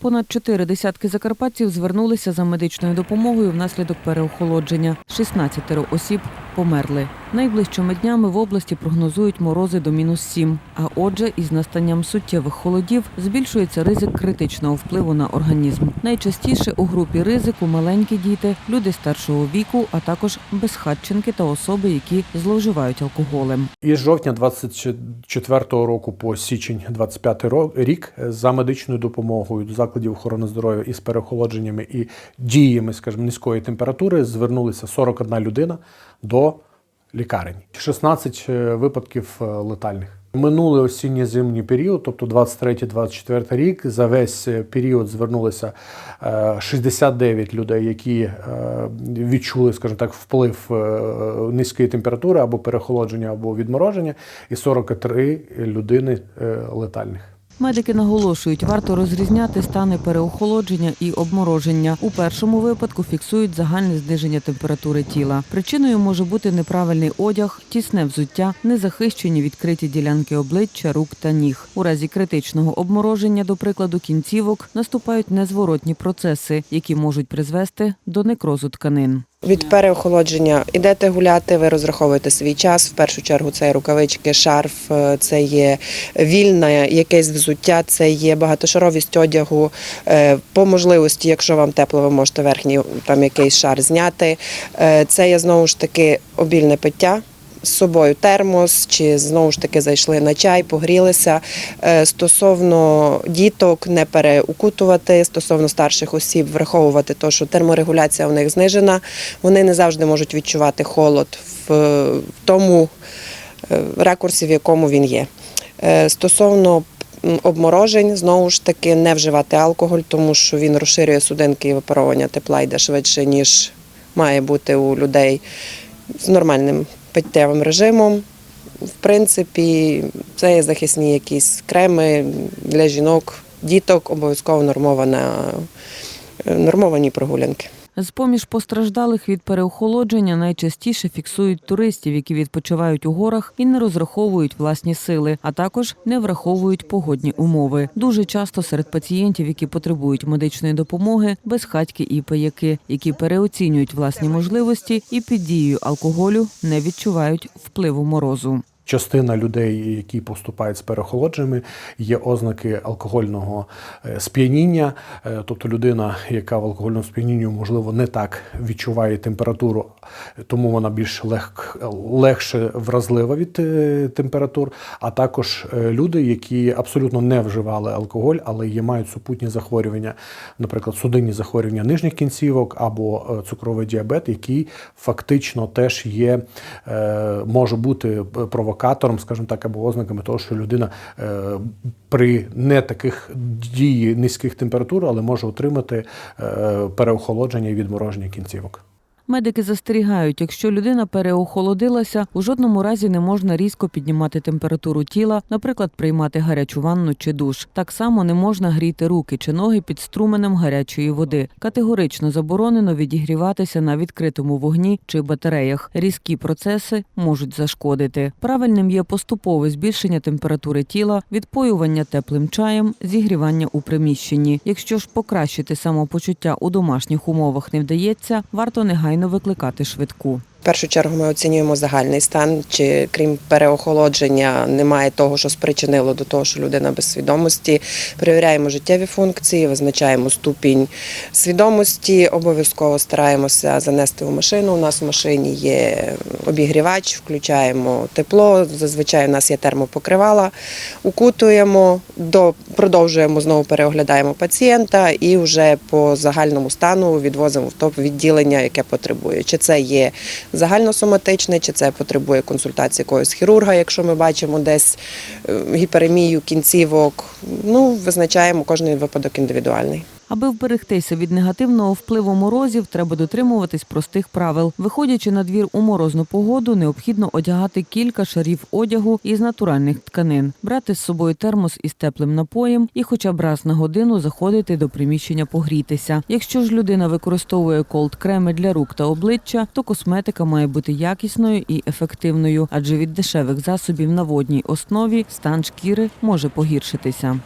Понад чотири десятки закарпатців звернулися за медичною допомогою внаслідок переохолодження. 16 осіб померли. Найближчими днями в області прогнозують морози до мінус 7. А отже, із настанням суттєвих холодів збільшується ризик критичного впливу на організм. Найчастіше у групі ризику маленькі діти, люди старшого віку, а також безхатченки та особи, які зловживають алкоголем. Із жовтня 24 року по січень 25 ро- рік е, за медичною допомогою до закладів охорони здоров'я із переохолодженнями і діями, скажімо, низької температури звернулися 41 людина до лікарень. 16 е, випадків е, летальних. Минулий осінньо-зимній період, тобто 23-24 рік, за весь е, період звернулися е, 69 людей, які відчули, скажімо так, вплив низької температури або перехолодження, або відмороження, і 43 людини летальних. Медики наголошують, варто розрізняти стани переохолодження і обмороження. У першому випадку фіксують загальне зниження температури тіла. Причиною може бути неправильний одяг, тісне взуття, незахищені відкриті ділянки обличчя, рук та ніг. У разі критичного обмороження, до прикладу, кінцівок, наступають незворотні процеси, які можуть призвести до некрозу тканин. Від переохолодження ідете гуляти, ви розраховуєте свій час. В першу чергу це рукавички, шарф, е, це є вільне якесь взуття, це є багатошаровість одягу. Е, По можливості, якщо вам тепло, ви можете верхній там якийсь шар зняти. Е, Це є знову ж таки обільне пиття. З собою термос, чи знову ж таки зайшли на чай, погрілися. Е, Стосовно діток не переукутувати, стосовно старших осіб враховувати те, що терморегуляція у них знижена. Вони не завжди можуть відчувати холод в тому е, ракурсі, в якому він є. Е, Стосовно обморожень, знову ж таки, не вживати алкоголь, тому що він розширює судинки і випаровування тепла йде швидше, ніж має бути у людей з нормальним питтєвим режимом. В принципі, це є захисні якісь креми для жінок, діток, обов'язково нормована, е, нормовані прогулянки. З поміж постраждалих від переохолодження найчастіше фіксують туристів, які відпочивають у горах і не розраховують власні сили, а також не враховують погодні умови. Дуже часто серед пацієнтів, які потребують медичної допомоги, безхатьки і пияки, які переоцінюють власні можливості і під дією алкоголю не відчувають впливу морозу. Частина людей, які поступають з перехолодженнями, є ознаки алкогольного е, сп'яніння. Е, Тобто людина, яка в алкогольному сп'янінні, можливо, не так відчуває температуру, тому вона більш лег, легше вразлива від е, температур. А також люди, які абсолютно не вживали алкоголь, але є мають супутні захворювання, наприклад, судинні захворювання нижніх кінцівок або цукровий діабет, який фактично теж є, може бути провокатором, скажімо так, або ознаками того, що людина е, при не таких дії низьких температур, але може отримати е, переохолодження і відмороження кінцівок. Медики застерігають, якщо людина переохолодилася, у жодному разі не можна різко піднімати температуру тіла, наприклад, приймати гарячу ванну чи душ. Так само не можна гріти руки чи ноги під струменем гарячої води. Категорично заборонено відігріватися на відкритому вогні чи батареях. Різкі процеси можуть зашкодити. Правильним є поступове збільшення температури тіла, відпоювання теплим чаєм, зігрівання у приміщенні. Якщо ж покращити самопочуття у домашніх умовах не вдається, варто негайно викликати швидку. Першу чергу ми оцінюємо загальний стан, чи крім переохолодження немає того, що спричинило до того, що людина без свідомості. Перевіряємо життєві функції, визначаємо ступінь свідомості. Обов'язково стараємося занести в машину. У нас в машині є обігрівач, включаємо тепло. Зазвичай у нас є термопокривала, укутуємо, до продовжуємо знову переоглядаємо пацієнта і вже по загальному стану відвозимо в топ відділення, яке потребує. Чи це є загальносоматичне, чи це потребує консультації якогось хірурга, якщо ми бачимо десь е, гіперемію кінцівок. Ну, визначаємо кожен випадок індивідуальний. Аби вберегтися від негативного впливу морозів, треба дотримуватись простих правил. Виходячи на двір у морозну погоду, необхідно одягати кілька шарів одягу із натуральних тканин, брати з собою термос із теплим напоєм і хоча б раз на годину заходити до приміщення погрітися. Якщо ж людина використовує колд-креми для рук та обличчя, то косметика має бути якісною і ефективною, адже від дешевих засобів на водній основі стан шкіри може погіршитися.